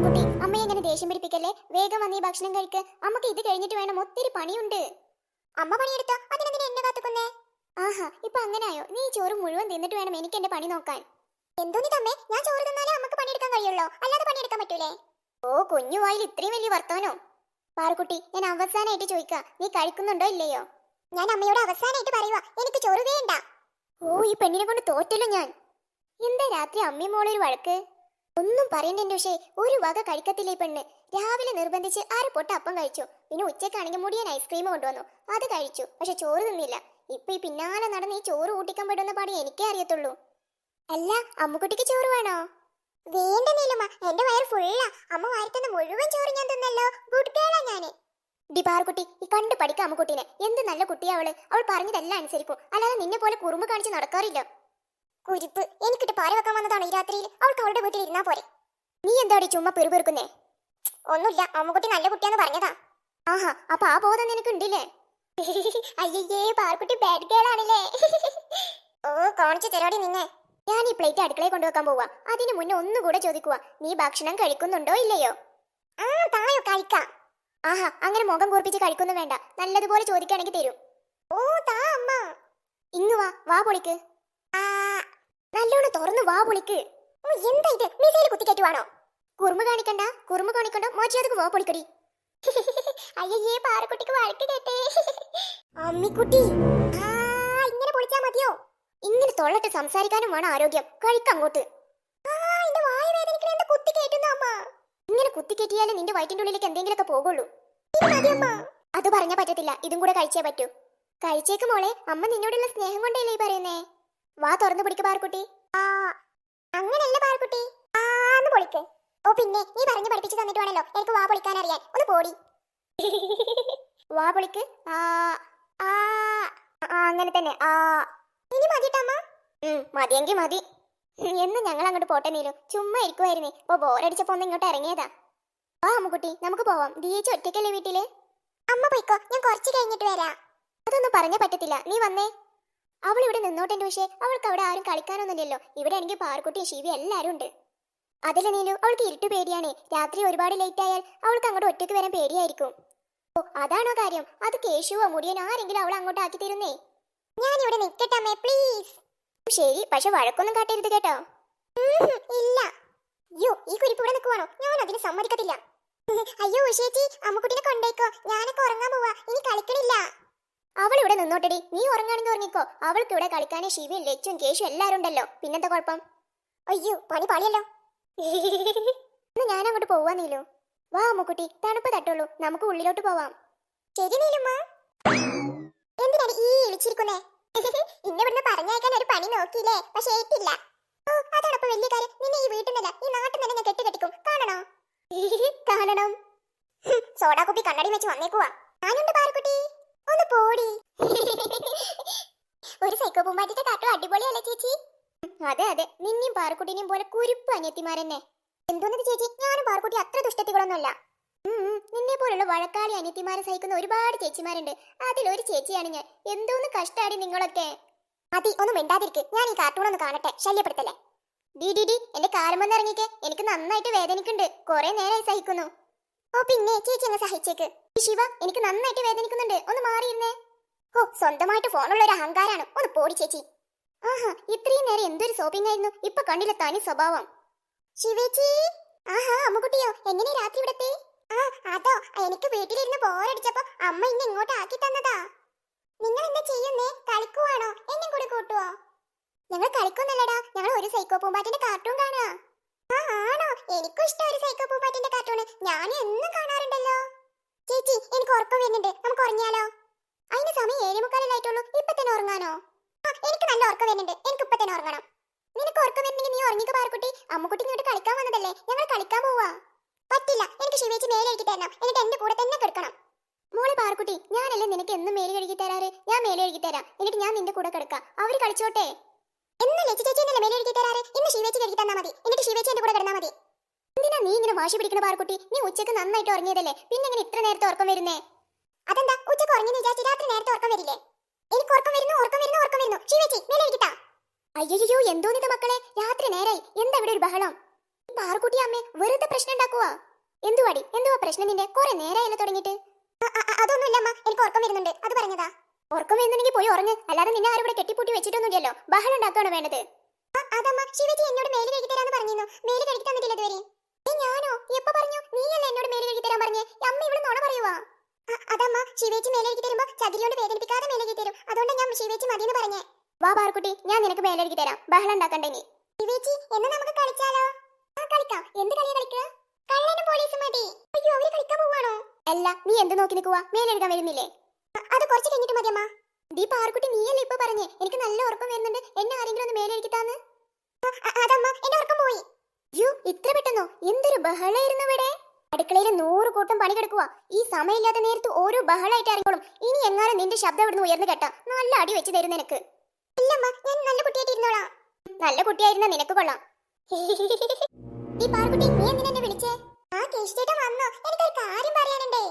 പാറുക്കുട്ടി അമ്മയെ എങ്ങനെ ദേഷ്യം പിടിപ്പിക്കല്ലേ? വേഗം വന്ന് ഈ ഭക്ഷണം കഴിക്ക്. അമ്മയ്ക്ക് ഇത് കഴിഞ്ഞിട്ട് വേണം. ഒത്തിരി പണിയുണ്ട്. അമ്മ പണിയെടുത്തോ? അതിനെന്തിനാ എന്നെ കാത്തുക്കുന്നേ? ആഹാ ഇപ്പൊ അങ്ങനെയോ? നീ ചോറ് മുഴുവൻ തിന്നിട്ട് വേണം എനിക്ക് എന്റെ പണി നോക്കാൻ. എന്തോന്നി തമ്മേ ഞാൻ ചോറ് തിന്നാലേ അമ്മയ്ക്ക് പണിയെടുക്കാൻ കഴിയുള്ളൂ. അല്ലാതെ പണിയെടുക്കാൻ പറ്റൂലേ? ഓ കുഞ്ഞു വായിൽ ഇത്രയും വലിയ വർത്തമാനോ? പാറുക്കുട്ടി ഞാൻ അവസാനമായിട്ട് ചോദിക്ക. നീ കഴിക്കുന്നുണ്ടോ ഇല്ലയോ? ഞാൻ അമ്മയോട് അവസാനമായിട്ട് പറയുക എനിക്ക് ചോറ് വേണ്ട. ഓ ഈ പെണ്ണിനെ കൊണ്ട് തോറ്റല്ലോ ഞാൻ. എന്താ രാത്രി അമ്മയും മോളൊരു വഴക്ക്? ഒന്നും പറയണ്ട എന്റെ പക്ഷേ ഒരു വക കഴിക്കത്തില്ല പെണ്ണ്? രാവിലെ നിർബന്ധിച്ച് അര പൊട്ട അപ്പം കഴിച്ചു. പിന്നെ ഉച്ചക്കാണെങ്കിൽ മുടിയൻ ഐസ്ക്രീം കൊണ്ടുവന്നു. അത് കഴിച്ചു പക്ഷെ ചോറ് തിന്നില്ല. ഇപ്പൊ ഈ പിന്നാലെ നടന്ന് ഈ ചോറ് കൂട്ടിക്കാൻ പെടുന്ന പാടി എനിക്കേ അറിയത്തുള്ളൂ. അല്ല അമ്മുക്കുട്ടിക്ക് ചോറ് വേണോ? വേണ്ട എന്റെ വയറ് ഫുള്ളാ. അമ്മ വാരത്തുന്ന മുഴുവൻ ചോറ് ഞാൻ തിന്നല്ലോ. ഗുഡ് ഗേളാ ഞാൻ. ഡിപാർകുട്ടി ഈ കണ്ടു പഠിക്കാം അമ്മുക്കുട്ടീനെ. എന്ത് നല്ല കുട്ടിയാ അവൾ. അവൾ പറഞ്ഞതെല്ലാം അനുസരിക്കും. അല്ലാതെ നിന്നെ പോലെ കുറുമ്പ് കാണിച്ച് നടക്കാറില്ല. കുരിപ്പ്. എനിക്കിട്ട് പാര വെക്കാൻ വന്നതാണ് ഈ രാത്രിയിൽ? അവൾക്ക് അവളുടെ വീട്ടിൽ ഇരുന്നാ പോരെ. നീ എന്താടി ചുമ്മാ പെരുപെറുക്കുന്നേ ഒന്നുമില്ല അമ്മുക്കുട്ടി നല്ല കുട്ടിയാന്ന് പറഞ്ഞതാ. ആഹാ അപ്പൊ ആ ബോധം നിനക്ക് ഉണ്ടില്ലേ അയ്യേ പാർക്കുട്ടി ബാഡ് ഗേൾ ആണല്ലേ. ഓ കാണിച്ചു തരാടി നിന്നെ. ഞാൻ ഈ പ്ലേറ്റ് അടുക്കളയിൽ കൊണ്ടുവെക്കാൻ പോവാ. അതിനു മുന്നേ ഒന്നുകൂടെ ചോദിക്കുക നീ ഭക്ഷണം കഴിക്കുന്നുണ്ടോ ഇല്ലയോ? ആ തായോ കഴിക്കാം. ആഹാ അങ്ങനെ മുഖം കൂർപ്പിച്ച് കഴിക്കൊന്നും വേണ്ട. നല്ലതുപോലെ ചോദിക്കുകയാണെങ്കിൽ തരും. ഓ താ അമ്മ. ഇങ്ങ് വാ വാ പൊളിക്ക്. നല്ലോണം തുറന്നു വാ പൊളിക്ക്. എന്താ ഇത്? മിസൈൽ കുത്തിക്കേറ്റുവാണോ കുറുമ കാണിക്കണ്ട കുറുമ്പ് കാണിക്കണ്ട മോച്ചിയതുക്ക് വാ പൊളിക്കടി. അയ്യേ പാറക്കുട്ടിക്ക് വഴക്ക് കേട്ടേ. അമ്മിക്കുട്ടി. ആ ഇങ്ങനെ പൊളിച്ചാ മതിയോ? ഇങ്ങനെ തൊള്ളട്ട് സംസാരിക്കാനും വേണം ആരോഗ്യം. കഴിക്കങ്ങോട്ട് ഇങ്ങനെ കുത്തി കയറ്റിയാലേ നിന്റെ വയറ്റിന്റെ ഉള്ളിലേക്ക് എന്തെങ്കിലുമൊക്കെ പോകുള്ളൂ. അത് പറഞ്ഞാ പറ്റത്തില്ല. ഇതും കൂടെ കഴിച്ചേ പറ്റൂ. കഴിച്ചേക്ക് മോളെ. അമ്മ നിന്നോടുള്ള സ്നേഹം കൊണ്ടല്ലേ ഈ പറയുന്നേ? വാ തുറന്നു പിടിക്ക് പാർക്കുട്ടി ആ അങ്ങനല്ല പാർക്കുട്ടി ആന്ന് ഓ പിന്നെ നീ പറഞ്ഞു പഠിപ്പിച്ചു തന്നിട്ട് വേണല്ലോ എനിക്ക് വാ പൊളിക്കാൻ അറിയാൻ. ഒന്ന് പോടി. വാ പൊളിക്ക്. ആ ആ അങ്ങനെ തന്നെ. ആ. ഇനി മതിട്ടമ്മ? മതിയെങ്കിൽ മതി. എന്ന് ഞങ്ങൾ അങ്ങോട്ട് പോട്ടെ നീലു. ചുമ്മാ ഇരിക്കുമായിരുന്നേ ഇപ്പൊ ബോറടിച്ചപ്പോ ഒന്ന് ഇങ്ങോട്ട് ഇറങ്ങിയതാ. ആ അമ്മുക്കുട്ടി. നമുക്ക് പോവാം. ദിയേച്ച് ഒറ്റയ്ക്കല്ലേ വീട്ടിൽ? അമ്മ പോയിക്കോ. ഞാൻ കുറച്ച് കഴിഞ്ഞിട്ട് വരാം. അതൊന്നും പറഞ്ഞേ പറ്റത്തില്ല. നീ വന്നേ. അവൾ ഇവിടെ നിന്നോട്ടെ പക്ഷേ അവൾക്ക് അവിടെ ആരും കളിക്കാനൊന്നുമില്ലല്ലോ. ഇവിടെ ആണെങ്കിൽ പാർക്കുട്ടിയും ശിവി എല്ലാരും ഉണ്ട്. അതിൽ നീലു അവൾക്ക് ഇരുട്ട് പേടിയാണ്. രാത്രി ഒരുപാട് ലേറ്റ് ആയാൽ അവൾക്ക് അങ്ങോട്ട് ഒറ്റയ്ക്ക് വരാൻ പേടിയായിരിക്കും. ഓ അതാണോ കാര്യം? അത് കേശുവോ മുടിയനോ ആരെങ്കിലും അവൾ അങ്ങോട്ട് ആക്കി തരുന്നേ? ഞാൻ ഇവിടെ നിൽക്കട്ടെ പ്ലീസ് ശരി. പക്ഷെ വഴക്കൊന്നും കാട്ടരുത് കേട്ടോ. ഇല്ല. അയ്യോ ഈ കുരിപ്പ് ഇവിടെ നിൽക്കുവാണോ? ഞാൻ അതിന് സമ്മതിക്കത്തില്ല. അയ്യോ ഉഷേച്ചി അമ്മക്കുട്ടിനെ കൊണ്ടേക്കോ. ഞാനൊക്കെ ഉറങ്ങാൻ പോവാ. ഇനി കളിക്കണില്ല. അവൾ ഇവിടെ നിന്നോട്ടടി. നീ ഉറങ്ങാണെങ്കിൽ ഉറങ്ങിക്കോ. അവൾക്ക് ഇവിടെ കളിക്കാനേ ശിവയും ലച്ചും കേശു എല്ലാരും ഉണ്ടല്ലോ പിന്നെന്താ കുഴപ്പം? അയ്യോ പണി പണിയല്ലോ ഇന്ന് ഞാൻ അങ്ങോട്ട് പോവാ നീലു വാ അമ്മുക്കുട്ടി തണുപ്പ് തട്ടുള്ളൂ. നമുക്ക് ഉള്ളിലോട്ട് പോവാം. ശരി നീലുമ്മ. എന്തിനാണ് ഈ ഇളിച്ചിരിക്കുന്നേ ഇന്നെ ഇവിടുന്ന് പറഞ്ഞയക്കാൻ ഒരു പണി നോക്കിയില്ലേ? പക്ഷേ ഏറ്റില്ല. ഓ അതാണ് വലിയ കാര്യം. നിന്നെ ഈ വീട്ടിൽ നിന്നല്ല ഈ നാട്ടിൽ നിന്ന് കെട്ടി കെട്ടിക്കും കാണണോ? കാണണം. സോഡാ കുപ്പി കണ്ണടി വെച്ച് വന്നേക്കുവാ. ഞാനുണ്ട് പാറക്കുട്ടി. ഒന്ന് പോടി. ഒരു സൈക്കോ പൂമ്പാറ്റിന്റെ കാട്ടും അടിപൊളിയല്ലേ ചേച്ചി? അതെ അതെ. നിന്നെയും പാറക്കുട്ടിനെയും പോലെ കുരുപ്പ് അനിയത്തിമാരെന്നെ. എന്തോന്നത് ചേച്ചി? ഞാനും പാറക്കുട്ടി അത്ര ദുഷ്ടത്തികളൊന്നുമല്ല. നിന്നെ പോലുള്ള വഴക്കാളി അനിയത്തിമാരെ സഹിക്കുന്ന ഒരുപാട് ചേച്ചിമാരുണ്ട്. അതിലൊരു ചേച്ചിയാണ് ഞാൻ. എന്തോന്ന് കഷ്ടാടി നിങ്ങളൊക്കെ. മതി ഒന്നും മിണ്ടാതിരിക്കെ. ഞാൻ ഈ കാർട്ടൂൺ ഒന്ന് കാണട്ടെ. ശല്യപ്പെടുത്തല്ലേ? ഡി ഡി ഡി. എന്റെ കാലമൊന്ന് ഇറങ്ങിക്കെ. എനിക്ക് നന്നായിട്ട് വേദനിക്കുന്നുണ്ട്. കുറെ നേരമായി സഹിക്കുന്നു. ഓ പിന്നെ ചേച്ചി അങ്ങ് സഹിച്ചേക്ക്. ശിവ എനിക്ക് നന്നായിട്ട് വേദനിക്കുന്നുണ്ട്. ഒന്ന് മാറിയിരുന്നേ. ഓ സ്വന്തമായിട്ട് ഫോണുള്ള ഒരു അഹങ്കാരാണ്. ഒന്ന് പോടി ചേച്ചി. ആഹാ ഇത്രയും നേരം എന്തൊരു ഷോപ്പിംഗ് ആയിരുന്നു? ഇപ്പൊ കണ്ടില്ല തനി സ്വഭാവം. ശിവേച്ചി? ആഹാ അമ്മുകുട്ടിയോ എങ്ങനെ രാത്രി ഇവിടത്തെ? ആ അതോ എനിക്ക് വീട്ടിലിരുന്ന് ബോറടിച്ചപ്പോ അമ്മ ഇന്ന് ഇങ്ങോട്ട് ആക്കി തന്നതാ. നിങ്ങൾ എന്താ ചെയ്യുന്നേ? കളിക്കുവാണോ? എന്നെ കൂടി കൂട്ടുവോ? ഞങ്ങൾ കളിക്കൊന്നല്ലടാ. ഞങ്ങൾ ഒരു സൈക്കോ പൂമ്പാറ്റിന്റെ കാർട്ടൂൺ കാണാ ആ ആണോ? എനിക്കും ഇഷ്ടം ഒരു സൈക്കോ പൂമ്പാറ്റിന്റെ കാർട്ടൂൺ ഞാൻ എന്നും കാണാറുണ്ടല്ലോ. ചേച്ചി എനിക്ക് ഉറക്കം വരുന്നുണ്ട്. നമുക്ക് ഉറങ്ങിയാലോ? അതിന് സമയം ഏഴേ മുക്കാലായിട്ടുള്ളൂ ഇപ്പൊ തന്നെ ഉറങ്ങാനോ? എനിക്ക് നല്ല ഉറക്കം വരുന്നുണ്ട്. എനിക്ക് ഇപ്പൊ തന്നെ ഉറങ്ങണം. നിനക്ക് ഉറക്കം വരുന്നെങ്കിൽ നീ ഉറങ്ങിക്ക് പാറക്കുട്ടി. അമ്മുക്കുട്ടി ഇങ്ങോട്ട് കളിക്കാൻ വന്നതല്ലേ? ഞങ്ങൾ കളിക്കാൻ പോവാ. പറ്റില്ല. എനിക്ക് ശിവേച്ചി മേലെ കഴുകി തരണം. എന്നിട്ട് എന്റെ കൂടെ തന്നെ കിടക്കണം. മോളെ പാറക്കുട്ടി ഞാനല്ലേ നിനക്ക് എന്നും മേലെ കഴുകി തരാറ്? ഞാൻ മേലെ കഴുകി തരാം. എന്നിട്ട് ഞാൻ നിന്റെ കൂടെ കിടക്കാം. അവർ കളിച്ചോട്ടെ? എന്ന് ലച്ചു ചേച്ചി എന്നല്ലേ മേലെ കഴുകി തരാറ്? ഇന്ന് ശിവേച്ചി കഴുകി തന്നാ മതി. എന്നിട്ട് ശിവേച്ചി എന്റെ കൂടെ കിടന്നാ മതി. എന്തിനാ നീ ഇങ്ങനെ വാശി പിടിക്കണ പാറക്കുട്ടി? നീ ഉച്ചയ്ക്ക് നന്നായിട്ട് ഉറങ്ങിയതല്ലേ? പിന്നെ ഇങ്ങനെ ഇത്ര നേരത്തെ ഉറക്കം വരുന്നേ? അതെന്താ? ഉച്ചയ്ക്ക് ഉറങ്ങി വിചാരിച്ച് രാത്രി നേരത്തെ ഉറക്കം വരില്ലേ? എനിക്ക് ഉറക്കം വരുന്നു ഉറക്കം വരുന്നു ഉറക്കം വരുന്നു. ശിവേച്ചി മേലെ കഴുകിട്ടാ അയ്യോ എന്തോന്നിത് മക്കളെ? രാത്രി നേരായി. എന്താ ഇവിടെ ഒരു ബഹളം? പാറക്കുട്ടി അമ്മേ വെറുതെ പ്രശ്നം ഉണ്ടാക്കുക എന്തുവാടി? എന്തുവാ പ്രശ്നം നിന്റെ? കുറെ നേരമായല്ലോ തുടങ്ങിയിട്ട്. അതൊന്നുമില്ല അമ്മ. എനിക്ക് ഉറക്കം വരുന്നുണ്ട്. അത് പറഞ്ഞതാ. ഉറക്കം വരുന്നുണ്ടെങ്കിൽ പോയി ഉറങ്ങ്. അല്ലാതെ നിന്നെ ആരും ഇവിടെ കെട്ടിപ്പൂട്ടി വെച്ചിട്ടൊന്നുമില്ലല്ലോ. ബഹളം ഉണ്ടാക്കുകയാണ് വേണ്ടത്? അതമ്മ ശിവജി എന്നോട് മേൽ കഴുകി തരാന്ന് പറഞ്ഞിരുന്നു. മേൽ കഴുകി തന്നിട്ടില്ല ഇതുവരെ. ഞാനോ? എപ്പോ പറഞ്ഞു? നീയല്ലേ എന്നോട് മേൽ കഴുകി തരാൻ പറഞ്ഞേ? അമ്മ ഇവിടെ നുണ പറയുവാ. അതമ്മ ശിവേച്ചി മേലെ കഴുകി തരുമ്പോ ചകിരിയോട് വേദനിപ്പിക്കാതെ മേലെ കഴുകി തരും. അതുകൊണ്ട് ഞാൻ ശിവേച്ചി മതിയെന്ന് പറഞ്ഞേ. വാ പാർക്കുട്ടി ഞാൻ നിനക്ക് മേലെ കഴുകി തരാം. ബഹളം ഉണ്ടാക്കണ്ട ഇനി. ശിവേച്ചി എന്നാ നമുക്ക് കളിച്ചാലോ? ആ കളിക്കാം. എന്ത് കളിയാ കളിക്കുക? കള്ളനും പോലീസും മതി. അയ്യോ അവർ കളിക്കാൻ പോവാണോ? അല്ല നീ എന്ത് നോക്കി നിൽക്കുക മേലെ എഴുതാൻ വരുന്നില്ലേ അത് കുറച്ച് കഴിഞ്ഞിട്ട് മതിയമ്മ ദീ പാർക്കുട്ടി നീയല്ലേ ഇപ്പൊ പറഞ്ഞേ? എനിക്ക് നല്ല ഉറക്കം വരുന്നുണ്ട്. എന്നെ ആരെങ്കിലും ഒന്ന് മേലെ എഴുതിത്താന്ന് അതമ്മ എന്റെ ഉറക്കം പോയി. യു ഇത്ര പെട്ടെന്നോ? എന്തൊരു ബഹളായിരുന്നു ഇവിടെ. അടുക്കളയിൽ നൂറ് കൂട്ടം പണി കിടക്കുക ഈ സമയമില്ലാത്ത നേരത്ത് ഓരോ ബഹളായിട്ട് ഇറങ്ങോളും ഇനി എങ്ങാനും നിന്റെ ശബ്ദം ഇവിടുന്ന് ഉയർന്നു കേട്ടാ. നല്ല അടി വെച്ച് തരും നിനക്ക്. ഇല്ലമ്മ ഞാൻ നല്ല കുട്ടിയായിട്ട് ഇരുന്നോളാം. നല്ല കുട്ടിയായിരുന്ന നിനക്ക് കൊള്ളാം. ഈ പാർക്കുട്ടി നീ എന്തിനാ വിളിച്ചേ? ആ കേശിച്ചേട്ടൻ വന്നോ. എനിക്കൊരു കാര്യം പറയാനുണ്ടേ.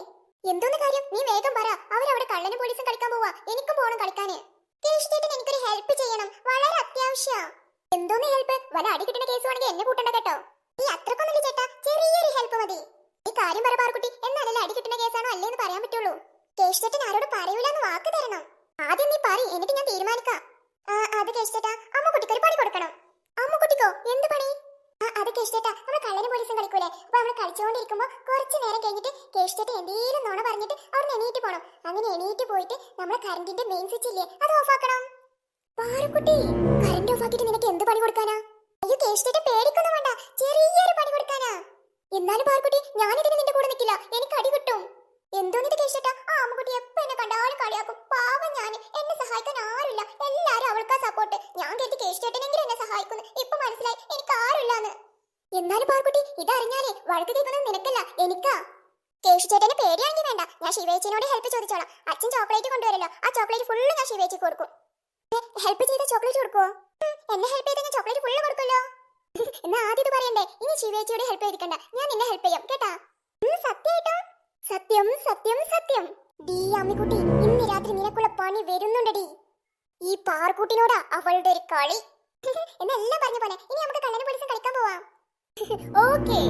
എന്തോന്ന് കാര്യം? നീ വേഗം പറ. അവരവിടെ കള്ളനും പോലീസും കളിക്കാൻ പോവാ. എനിക്കും പോകണം കളിക്കാന്. കേശിച്ചേട്ടൻ എനിക്കൊരു ഹെൽപ്പ് ചെയ്യണം. വളരെ അത്യാവശ്യ. എന്തോന്ന് ഹെൽപ്പ്? വല്ല അടി കിട്ടുന്ന കേസ് ആണെങ്കിൽ എന്നെ കൂട്ടണ്ട കേട്ടോ. ഈ അത്രക്കൊന്നുമില്ല ചേട്ടാ. ചെറിയൊരു ഹെൽപ്പ് മതി. ഈ കാര്യം പറ പാർക്കുട്ടി എന്നാലല്ലേ അടി കിട്ടുന്ന കേസാണോ അല്ലേന്ന് പറയാൻ പറ്റുള്ളൂ. കേശിച്ചേട്ടൻ ആരോട് പറയൂലെന്ന് വാക്ക് തരണം. ആദ്യം നീ പറ എന്നിട്ട് ഞാൻ തീരുമാനിക്കാം. അത് അമ്മ അമ്മക്കുട്ടിക്ക് ഒരു പണി കൊടുക്കണം. അമ്മ കുട്ടിക്കോ എന്ത് പണി? അത് കേശിച്ചേട്ടാ നമ്മൾ കള്ളനും പോലീസും കളിക്കൂലേ? അപ്പൊ നമ്മൾ കളിച്ചുകൊണ്ടിരിക്കുമ്പോ കുറച്ച് നേരം കഴിഞ്ഞിട്ട് കേശിച്ചേട്ടൻ എന്തെങ്കിലും നോണ പറഞ്ഞിട്ട് അവിടെ എണീറ്റ് പോണം. അങ്ങനെ എണീറ്റ് പോയിട്ട് നമ്മുടെ കറണ്ടിന്റെ മെയിൻ സ്വിച്ച് ഇല്ലേ അത് ഓഫ് ആക്കണം. പാറക്കുട്ടി കറണ്ട് ഓഫ് ആക്കിയിട്ട് നിനക്ക് എന്ത് പണി കൊടുക്കാനാ? അയ്യോ കേശിച്ചേട്ടൻ പേടിക്കൊന്നും വേണ്ട ചെറിയൊരു പണി കൊടുക്കാനാ. എന്നാലും പാർക്കുട്ടി ഞാനിതിന് നിന്റെ കൂടെ നിൽക്കില്ല എനിക്ക് അടി കിട്ടും. എന്തോന്നിത് കേട്ടാ ആ അമ്മക്കുട്ടി എപ്പോ എന്നെ കണ്ടാലും കളിയാക്കും. പാവം ഞാൻ എന്നെ സഹായിക്കാൻ ആരുമില്ല. എല്ലാരും അവൾക്കാ സപ്പോർട്ട് ഞാൻ കരുതി കേട്ടിട്ടുണ്ടെങ്കിൽ എന്നെ സഹായിക്കുന്നു. ഇപ്പൊ മനസ്സിലായി. എനിക്ക് ആരുമില്ലാന്ന്. എന്നാലും പാർക്കുട്ടി ഇതറിഞ്ഞാലേ വഴക്ക് കേൾക്കുന്നത് നിനക്കല്ല എനിക്കാ. കേശുചേട്ടന് പേടിയാണെങ്കിൽ വേണ്ട. ഞാൻ ശിവേച്ചിനോട് ഹെൽപ്പ് ചോദിച്ചോളാം. അച്ഛൻ ചോക്ലേറ്റ് കൊണ്ടുവരല്ലോ. ആ ചോക്ലേറ്റ് ഫുള്ള് ഞാൻ ശിവേച്ചിക്ക് കൊടുക്കും. ഹെൽപ്പ് ചെയ്ത ചോക്ലേറ്റ് കൊടുക്കുവോ? എന്നെ ഹെൽപ്പ് ചെയ്ത ഞാൻ ചോക്ലേറ്റ് ഫുള്ള് കൊടുക്കുമല്ലോ എന്നാ ആദ്യം പറയണ്ടേ? ഇനി ശിവേച്ചിയുടെ ഹെൽപ്പ് ചെയ്തിക്കണ്ട ഞാൻ നിന്നെ ഹെൽപ്പ് ചെയ്യാം കേട്ടാ? സത്യായിട്ടോ? സത്യം സത്യം സത്യം. ഡീ അമ്മിക്കുട്ടി ഇന്ന് രാത്രി നിനക്കുള്ള പണി വരുന്നുണ്ടടി. ഈ പാർക്കുട്ടിനോടാ അവളുടെ ഒരു കളി. എന്നെല്ലാം പറഞ്ഞ പോലെ ഇനി നമുക്ക് കള്ളനും പോലീസും കളിക്കാൻ പോവാം. ഓക്കേ